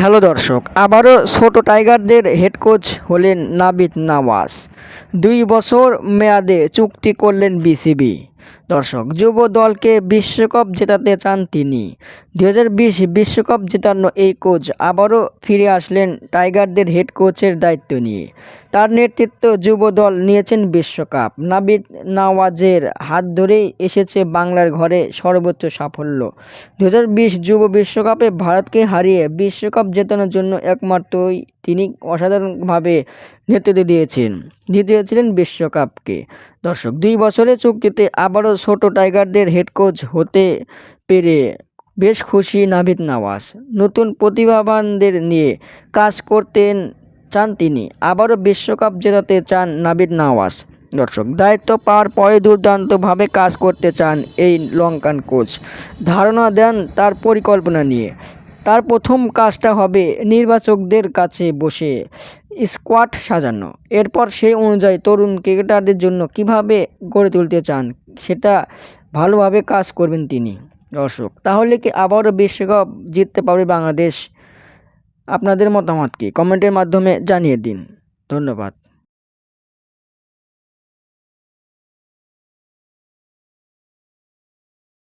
Hello দর্শক, আবারও ছোট টাইগারদের হেড কোচ হলেন নাবিদ নওয়াজ। দুই বছর মেয়াদে চুক্তি করলেন বিসিবি। দর্শক, যুব দলকে বিশ্বকাপ জেতাতে চান তিনি। দু বিশ্বকাপ জেতানো এই কোচ আবারও ফিরে আসলেন টাইগারদের হেড কোচের দায়িত্ব নিয়ে। তার নেতৃত্ব যুব দল নিয়েছেন বিশ্বকাপ। নাবিদ নওয়াজের হাত ধরেই এসেছে বাংলার ঘরে সর্বোচ্চ সাফল্য। দু হাজার বিশ যুব বিশ্বকাপে ভারতকে হারিয়ে বিশ্বকাপ জেতানোর জন্য একমাত্রই তিনি অসাধারণভাবে নেতৃত্ব দিয়েছেন। জিতিয়েছিলেন বিশ্বকাপকে। দর্শক, দুই বছরের চুক্তিতে আবারও ছোট টাইগারদের হেড কোচ হতে পেরে বেশ খুশি নাভিদ নওয়াজ। নতুন প্রতিভাবানদের নিয়ে কাজ করতেন চান তিনি। আবারও বিশ্বকাপ জেতাতে চান নাবিদ নওয়াজ। দর্শক, দায়িত্ব পাওয়ার পরে দুর্দান্তভাবে কাজ করতে চান এই লঙ্কান কোচ ধারণা দেন তার পরিকল্পনা নিয়ে। তার প্রথম কাজটা হবে নির্বাচকদের কাছে বসে স্কোয়াড সাজানো। এরপর সেই অনুযায়ী তরুণ ক্রিকেটারদের জন্য কীভাবে গড়ে তুলতে চান, সেটা ভালোভাবে কাজ করবেন তিনি। দর্শক, তাহলে কি আবারও বিশ্বকাপ জিততে পারবে বাংলাদেশ? আপনাদের মতামত কি? কমেন্টের মাধ্যমে জানিয়ে দিন। ধন্যবাদ।